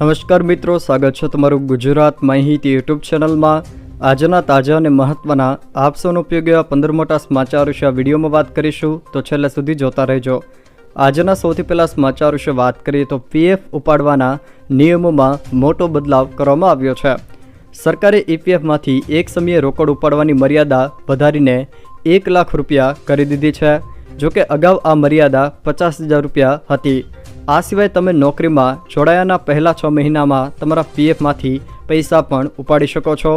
નમસ્કાર મિત્રો, સ્વાગત છે તમારું ગુજરાત માહિતી યુટ્યુબ ચેનલમાં. આજના તાજા અને મહત્વના આપસોનો ઉપયોગ એવા પંદર મોટા સમાચાર વિશે આ વિડીયોમાં વાત કરીશું. તો છેલ્લે સુધી જોતા રહેજો. આજના સૌથી પહેલાં સમાચાર વિશે વાત કરીએ તો પીએફ ઉપાડવાના નિયમોમાં મોટો બદલાવ કરવામાં આવ્યો છે. સરકારે ઈપીએફમાંથી એક સમયે રોકડ ઉપાડવાની મર્યાદા વધારીને એક લાખ રૂપિયા કરી દીધી છે. જોકે અગાઉ આ મર્યાદા પચાસ હજાર રૂપિયા હતી. આ સિવાય તમે નોકરીમાં જોડાયાના પહેલા છ મહિનામાં તમારા પીએફમાંથી પૈસા પણ ઉપાડી શકો છો.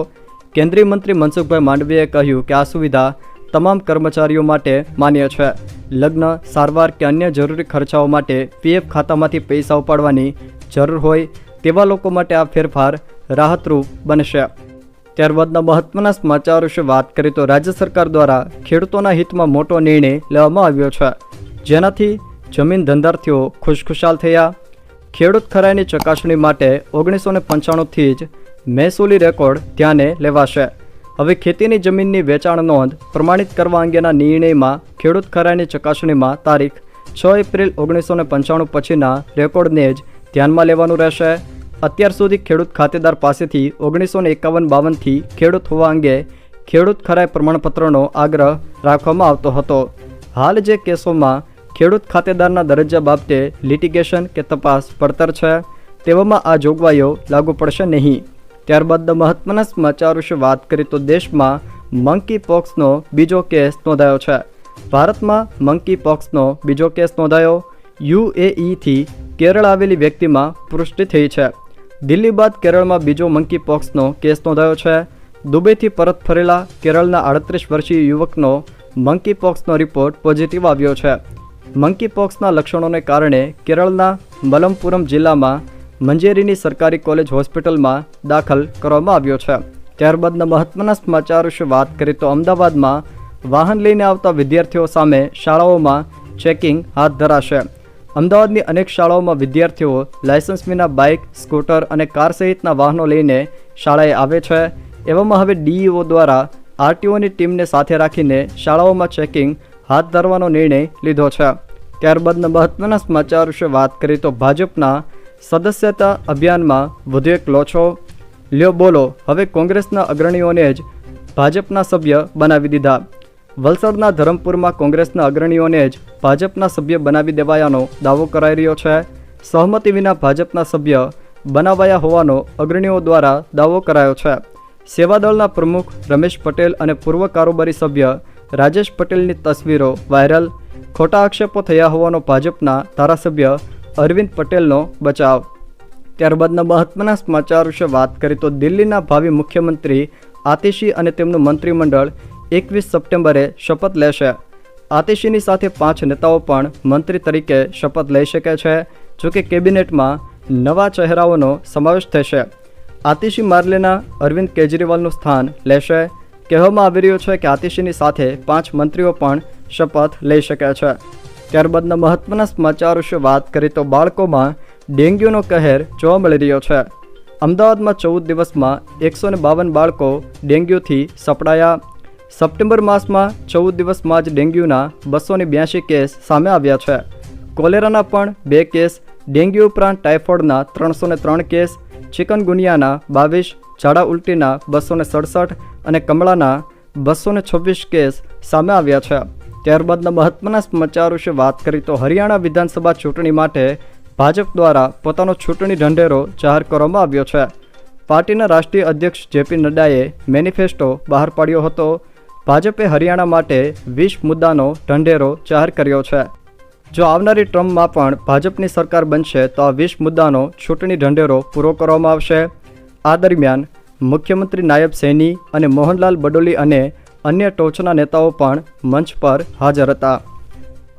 કેન્દ્રીય મંત્રી મનસુખભાઈ માંડવીએ કહ્યું કે આ સુવિધા તમામ કર્મચારીઓ માટે માન્ય છે. લગ્ન, સારવાર કે અન્ય જરૂરી ખર્ચાઓ માટે પીએફ ખાતામાંથી પૈસા ઉપાડવાની જરૂર હોય તેવા લોકો માટે આ ફેરફાર રાહતરૂપ બનશે. ત્યારબાદના મહત્વના સમાચાર વિશે વાત કરીએ તો રાજ્ય સરકાર દ્વારા ખેડૂતોના હિતમાં મોટો નિર્ણય લેવામાં આવ્યો છે. જેનાથી જમીન ધંધાર્થીઓ ખુશખુશાલ થયા. ખેડૂત ખરાઈની ચકાસણી માટે ઓગણીસો ને પંચાણુંથી જ મહેસૂલી રેકોર્ડ ધ્યાને લેવાશે. હવે ખેતીની જમીનની વેચાણ નોંધ પ્રમાણિત કરવા અંગેના નિર્ણયમાં ખેડૂત ખરાઈની ચકાસણીમાં તારીખ છ એપ્રિલ ઓગણીસો ને પંચાણું પછીના રેકોર્ડને જ ધ્યાનમાં લેવાનું રહેશે. અત્યાર સુધી ખેડૂત ખાતેદાર પાસેથી ઓગણીસો ને એકાવન બાવનથી ખેડૂત હોવા અંગે ખેડૂત ખરાઈ પ્રમાણપત્રનો આગ્રહ રાખવામાં આવતો હતો. હાલ જે કેસોમાં ખેડૂત ખાતેદારના દરજ્જા બાબતે લિટિગેશન કે તપાસ પડતર છે, તેવામાં આ જોગવાઈઓ લાગુ પડશે નહીં. ત્યારબાદના મહત્વના સમાચાર વિશે વાત કરીએ તો દેશમાં મંકી પોક્સનો બીજો કેસ નોંધાયો છે. ભારતમાં મંકી પોક્સનો બીજો કેસ નોંધાયો. યુએઈથી કેરળ આવેલી વ્યક્તિમાં પુષ્ટિ થઈ છે. દિલ્હી બાદ કેરળમાં બીજો મંકી પોક્સનો કેસ નોંધાયો છે. દુબઈથી પરત ફરેલા કેરળના આડત્રીસ વર્ષીય યુવકનો મંકી પોક્સનો રિપોર્ટ પોઝિટિવ આવ્યો છે. મંકી પોક્સના લક્ષણોને કારણે કેરળના મલમપુરમ જિલ્લામાં મંજેરીની સરકારી કોલેજ હોસ્પિટલમાં દાખલ કરવામાં આવ્યો છે. ત્યારબાદના મહત્વના સમાચાર વિશે વાત કરીએ તો અમદાવાદમાં વાહન લઈને આવતા વિદ્યાર્થીઓ સામે શાળાઓમાં ચેકિંગ હાથ ધરાશે. અમદાવાદની અનેક શાળાઓમાં વિદ્યાર્થીઓ લાયસન્સ વિના બાઇક, સ્કૂટર અને કાર સહિતના વાહનો લઈને શાળાએ આવે છે. એવામાં હવે ડીઈઓ દ્વારા આરટીઓની ટીમને સાથે રાખીને શાળાઓમાં ચેકિંગ હાથ ધરવાનો નિર્ણય લીધો છે. ત્યારબાદના મહત્વના સમાચાર વિશે વાત કરીએ તો ભાજપના સદસ્યતા અભિયાનમાં વધુ એક લોછો લ્યો બોલો. હવે કોંગ્રેસના અગ્રણીઓને જ ભાજપના સભ્ય બનાવી દીધા. વલસાડના ધરમપુરમાં કોંગ્રેસના અગ્રણીઓને જ ભાજપના સભ્ય બનાવી દેવાયાનો દાવો કરાઈ રહ્યો છે. સહમતિ વિના ભાજપના સભ્ય બનાવાયા હોવાનો અગ્રણીઓ દ્વારા દાવો કરાયો છે. સેવાદળના પ્રમુખ રમેશ પટેલ અને પૂર્વ કારોબારી સભ્ય રાજેશ પટેલની તસવીરો વાયરલ ખોટા આક્ષેપો થયા હોવાનો ભાજપના ધારાસભ્ય અરવિંદ પટેલનો બચાવ. ત્યારબાદના મહત્વના સમાચાર વિશે વાત કરીએ તો દિલ્હીના ભાવિ મુખ્યમંત્રી આતિશી અને તેમનું મંત્રીમંડળ એકવીસ સપ્ટેમ્બરે શપથ લેશે. આતિશીની સાથે પાંચ નેતાઓ પણ મંત્રી તરીકે શપથ લઈ શકે છે જોકે કેબિનેટમાં નવા ચહેરાઓનો સમાવેશ થશે. આતિશી માર્લેના અરવિંદ કેજરીવાલનું સ્થાન લેશે. કહેવામાં આવી રહ્યું છે કે આતિશીની સાથે પાંચ મંત્રીઓ પણ શપથ લઈ શકે છે. ત્યારબાદના મહત્વના સમાચાર વિશે વાત કરીએ તો બાળકોમાં ડેન્ગ્યુનો કહેર જોવા મળી રહ્યો છે. અમદાવાદમાં ચૌદ દિવસમાં એકસો ને બાવન બાળકો ડેન્ગ્યુથી સપડાયા. સપ્ટેમ્બર માસમાં ચૌદ દિવસમાં જ ડેન્ગ્યુના બસો ને બ્યાસી કેસ સામે આવ્યા છે. કોલેરાના પણ બે કેસ, ડેન્ગ્યુ ઉપરાંત ટાઇફોઇડના ત્રણસો ત્રણ કેસ ચિકનગુનિયાના બાવીસ, ઝાડા ઉલટીના બસો સડસઠ અને કમળાના બસો છવ્વીસ કેસ સામે આવ્યા છે. ત્યારબાદના મહત્વના સમાચાર વિશે વાત કરી તો હરિયાણા વિધાનસભા ચૂંટણી માટે ભાજપ દ્વારા પોતાનો ચૂંટણી ઢંઢેરો જાહેર કરવામાં આવ્યો છે. પાર્ટીના રાષ્ટ્રીય અધ્યક્ષ જેપી નડ્ડાએ મેનિફેસ્ટો બહાર પાડ્યો હતો. ભાજપે હરિયાણા માટે વીસ મુદ્દાનો ઢંઢેરો જાહેર કર્યો છે. જો આવનારી ટ્રમ્પમાં પણ ભાજપની સરકાર બનશે, તો આ વીસ મુદ્દાનો ચૂંટણી ઢંઢેરો પૂરો કરવામાં આવશે. આ દરમિયાન મુખ્યમંત્રી નાયબ સૈની અને મોહનલાલ બડોલી અને અન્ય ટોચના નેતાઓ પણ મંચ પર હાજર હતા.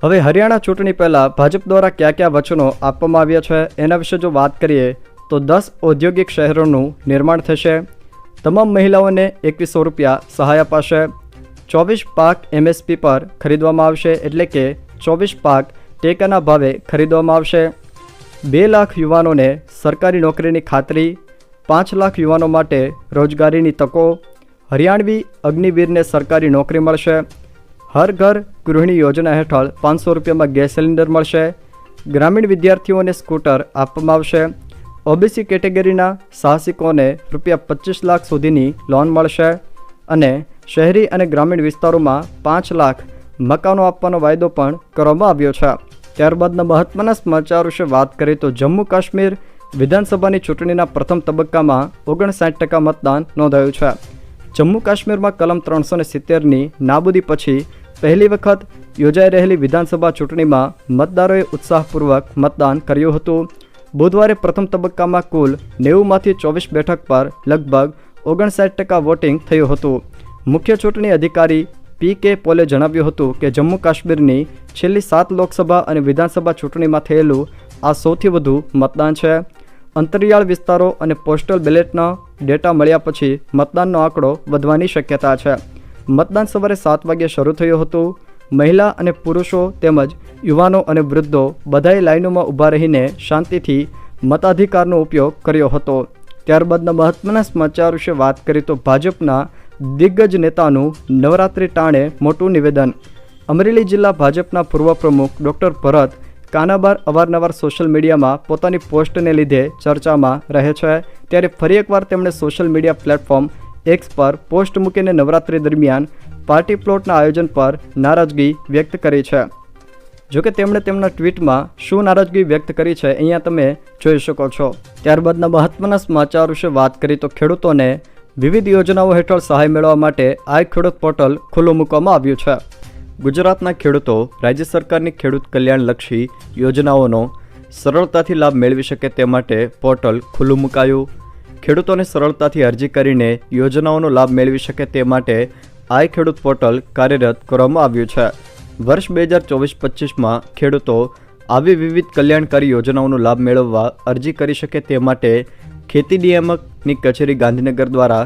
હવે હરિયાણા ચૂંટણી પહેલાં ભાજપ દ્વારા કયા કયા વચનો આપવામાં આવ્યા છે, એના વિશે જો વાત કરીએ, તો દસ ઔદ્યોગિક શહેરોનું નિર્માણ થશે. તમામ મહિલાઓને એકવીસો રૂપિયા સહાય અપાશે. ચોવીસ પાક એમએસપી પર ખરીદવામાં આવશે, એટલે કે ચોવીસ પાક ટેકાના ભાવે ખરીદવામાં આવશે. બે લાખ યુવાનોને સરકારી નોકરીની ખાતરી, પાંચ લાખ યુવાનો માટે રોજગારીની તકો, હરિયાણવી અગ્નિવીરને સરકારી નોકરી મળશે. હર ઘર ગૃહિણી યોજના હેઠળ પાંચસો રૂપિયામાં ગેસ સિલિન્ડર મળશે. ગ્રામીણ વિદ્યાર્થીઓને સ્કૂટર આપવામાં આવશે. ઓબીસી કેટેગરીના સાહસિકોને રૂપિયા પચીસ લાખ સુધીની લોન મળશે. અને શહેરી અને ગ્રામીણ વિસ્તારોમાં પાંચ લાખ મકાનો આપવાનો વાયદો પણ કરવામાં આવ્યો છે. ત્યારબાદના મહત્વના સમાચાર વિશે વાત કરીએ તો જમ્મુ કાશ્મીર વિધાનસભાની ચૂંટણીના પ્રથમ તબક્કામાં ઓગણસાઠ ટકા મતદાન નોંધાયું છે. જમ્મુ કાશ્મીરમાં કલમ ત્રણસો ને સિત્તેરની નાબૂદી પછી પહેલી વખત યોજાઈ રહેલી વિધાનસભા ચૂંટણીમાં મતદારોએ ઉત્સાહપૂર્વક મતદાન કર્યું હતું. બુધવારે પ્રથમ તબક્કામાં કુલ નેવુંમાંથી ચોવીસ બેઠક પર લગભગ ઓગણસાઠ ટકા વોટિંગ થયું હતું. મુખ્ય ચૂંટણી અધિકારી પી કે પોલે જણાવ્યું હતું કે જમ્મુ કાશ્મીરની છેલ્લી સાત લોકસભા અને વિધાનસભા ચૂંટણીમાં થયેલું આ સૌથી વધુ મતદાન છે. અંતરિયાળ વિસ્તારો અને પોસ્ટલ બેલેટના ડેટા મળ્યા પછી મતદાનનો આંકડો વધવાની શક્યતા છે. મતદાન સવારે સાત વાગ્યે શરૂ થયું હતું. મહિલા અને પુરુષો તેમજ યુવાનો અને વૃદ્ધો બધાએ લાઇનોમાં ઊભા રહીને શાંતિથી મતાધિકારનો ઉપયોગ કર્યો હતો. ત્યારબાદના મહત્વના સમાચાર વિશે વાત કરીએ તો ભાજપના દિગ્ગજ નેતાનું નવરાત્રિ ટાણે મોટું નિવેદન. અમરેલી જિલ્લા ભાજપના પૂર્વ પ્રમુખ ડૉક્ટર ભરત કાનાબાર અવારનવાર સોશિયલ મીડિયામાં પોતાની પોસ્ટને લીધે ચર્ચામાં રહે છે. ત્યારે ફરી એકવાર તેમણે સોશિયલ મીડિયા પ્લેટફોર્મ એક્સ પર પોસ્ટ મૂકીને નવરાત્રિ દરમિયાન પાર્ટી પ્લોટના આયોજન પર નારાજગી વ્યક્ત કરી છે. જોકે તેમણે તેમના ટ્વીટમાં શું નારાજગી વ્યક્ત કરી છે અહીંયા તમે જોઈ શકો છો. ત્યારબાદના મહત્વના સમાચાર વિશે વાત કરી તો ખેડૂતોને વિવિધ યોજનાઓ હેઠળ સહાય મેળવવા માટે આ ખેડૂત પોર્ટલ ખુલ્લું મૂકવામાં આવ્યું છે. ગુજરાતના ખેડૂતો, રાજ્ય સરકારની ખેડૂત કલ્યાણલક્ષી યોજનાઓનો સરળતાથી લાભ મેળવી શકે તે માટે પોર્ટલ ખુલ્લું મુકાયું. ખેડૂતોને સરળતાથી અરજી કરીને યોજનાઓનો લાભ મેળવી શકે તે માટે આઈ ખેડૂત પોર્ટલ કાર્યરત કરવામાં આવ્યું છે. વર્ષ બે હજાર ચોવીસ પચીસમાં ખેડૂતો આવી વિવિધ કલ્યાણકારી યોજનાઓનો લાભ મેળવવા અરજી કરી શકે તે માટે ખેતી નિયામકની કચેરી ગાંધીનગર દ્વારા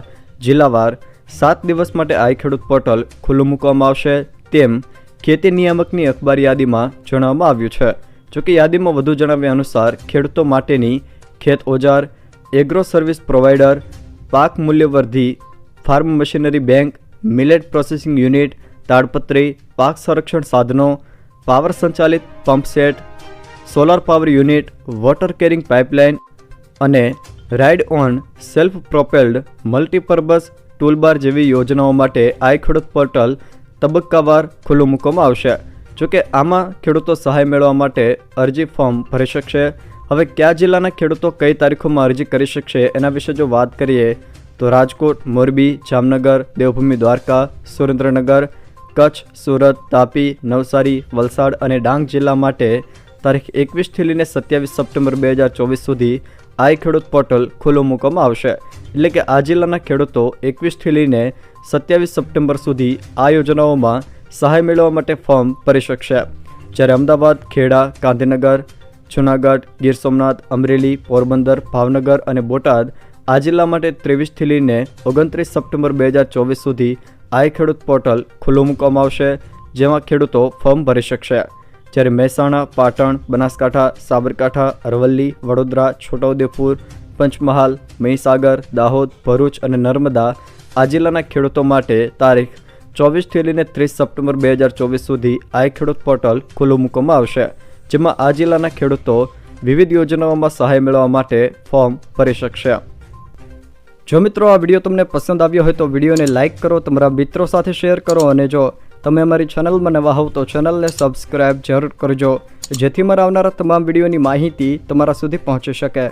જિલ્લાવાર સાત દિવસ માટે આઈ ખેડૂત પોર્ટલ ખુલ્લું મૂકવામાં આવશે તેમ ખેતી નિયામકની અખબાર યાદીમાં જણાવવામાં આવ્યું છે. જોકે યાદીમાં વધુ જણાવ્યા અનુસાર ખેડૂતો માટેની ખેત ઓજાર એગ્રો સર્વિસ પ્રોવાઈડર પાક મૂલ્યવર્ધિ farm machinery bank millet processing unit તાડપત્રી, પાક સંરક્ષણ સાધનો, પાવર સંચાલિત pump set solar power unit water carrying pipeline અને ride on self propelled multipurpose toolbar જેવી યોજનાઓ માટે આઈ ખેડૂત પોર્ટલ તબક્કાવાર ખુલ્લું મૂકવામાં આવશે. જોકે આમાં ખેડૂતો સહાય મેળવવા માટે અરજી ફોર્મ ભરી શકશે. હવે કયા જિલ્લાના ખેડૂતો કઈ તારીખોમાં અરજી કરી શકશે એના વિશે જો વાત કરીએ, તો રાજકોટ, મોરબી, જામનગર, દેવભૂમિ, દ્વારકા, સુરેન્દ્રનગર, કચ્છ, સુરત, તાપી, નવસારી, વલસાડ અને ડાંગ જિલ્લા માટે તારીખ એકવીસથી લઈને સત્યાવીસ સપ્ટેમ્બર બે હજાર ચોવીસ સુધી આ ખેડૂત પોર્ટલ ખુલ્લું મૂકવામાં આવશે. એટલે કે આ જિલ્લાના ખેડૂતો એકવીસથી લઈને સત્યાવીસ સપ્ટેમ્બર સુધી આ યોજનાઓમાં સહાય મેળવવા માટે ફોર્મ ભરી શકશે. જ્યારે અમદાવાદ, ખેડા, ગાંધીનગર, જૂનાગઢ, ગીર સોમનાથ, અમરેલી, પોરબંદર, ભાવનગર અને બોટાદ આ જિલ્લા માટે ત્રેવીસથી લઈને ઓગણત્રીસ સપ્ટેમ્બર બે હજાર ચોવીસ સુધી આ ખેડૂત પોર્ટલ ખુલ્લું મૂકવામાં આવશે, જેમાં ખેડૂતો ફોર્મ ભરી શકશે. જ્યારે મહેસાણા, પાટણ, બનાસકાંઠા, સાબરકાંઠા, અરવલ્લી, વડોદરા, છોટાઉદેપુર, પંચમહાલ, મહીસાગર, દાહોદ, ભરૂચ અને નર્મદા આ જિલ્લાના ખેડૂતો માટે તારીખ ચોવીસથી લઈને ત્રીસ સપ્ટેમ્બર બે હજાર ચોવીસ સુધી આ ખેડૂત પોર્ટલ ખુલ્લું મૂકવામાં આવશે, જેમાં આ જિલ્લાના ખેડૂતો વિવિધ યોજનાઓમાં સહાય મેળવવા માટે ફોર્મ ભરી શકશે. જો મિત્રો આ વીડિયો તમને પસંદ આવ્યો હોય તો વિડીયોને લાઇક કરો, તમારા મિત્રો સાથે શેર કરો અને જો તમે અમારી ચેનલમાં નવા હોવ તો ચેનલને સબસ્ક્રાઇબ જરૂર કરજો, જેથી મારા આવનારા તમામ વિડીયોની માહિતી તમારા સુધી પહોંચી શકે.